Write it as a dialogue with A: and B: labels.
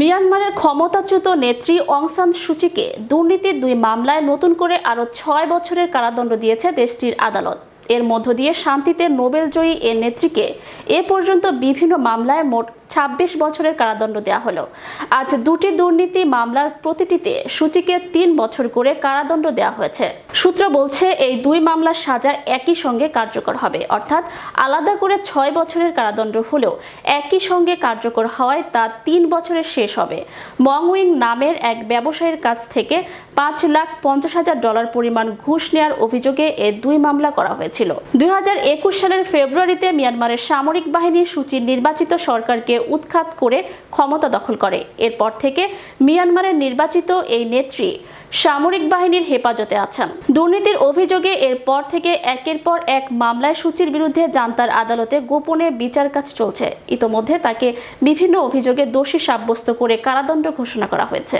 A: মিয়ানমারের ক্ষমতাচ্যুত নেত্রী অং সান সুচিকে দুর্নীতির দুই মামলায় নতুন করে আরও ছয় বছরের কারাদণ্ড দিয়েছে দেশটির আদালত। এর মধ্য দিয়ে শান্তিতে নোবেলজয়ী এ নেত্রীকে এ পর্যন্ত বিভিন্ন মামলায় মোট ছাব্বিশ বছরের কারাদণ্ড দেওয়া হলো। আজ দুটি দুর্নীতি মামলার প্রতিটিতে সূচিকে তিন বছর করে কারাদণ্ড দেওয়া হয়েছে। সূত্র বলছে, এই দুই মামলার সাজা একই সঙ্গে কার্যকর হবে। অর্থাৎ আলাদা করে ছয় বছরের কারাদণ্ড হলেও একই সঙ্গে কার্যকর হওয়ায় তা তিন বছরের শেষ হবে। মংউইং নামের এক ব্যবসায়ীর কাছ থেকে পাঁচ লাখ পঞ্চাশ হাজার ডলার পরিমাণ ঘুষ নেওয়ার অভিযোগে এ দুই মামলা করা হয়েছিল। দুই হাজার একুশ সালের ফেব্রুয়ারিতে মিয়ানমারের সামরিক বাহিনী সূচির নির্বাচিত সরকারকে উৎখাত করে ক্ষমতা দখল করে। এরপর থেকে মিয়ানমারের নির্বাচিত এই নেত্রী সামরিক বাহিনীর হেফাজতে আছেন। দুর্নীতির অভিযোগে এরপর থেকে একের পর এক মামলায় সূচির বিরুদ্ধে জান্তার আদালতে গোপনে বিচার কাজ চলছে। ইতোমধ্যে তাকে বিভিন্ন অভিযোগে দোষী সাব্যস্ত করে কারাদণ্ড ঘোষণা করা হয়েছে।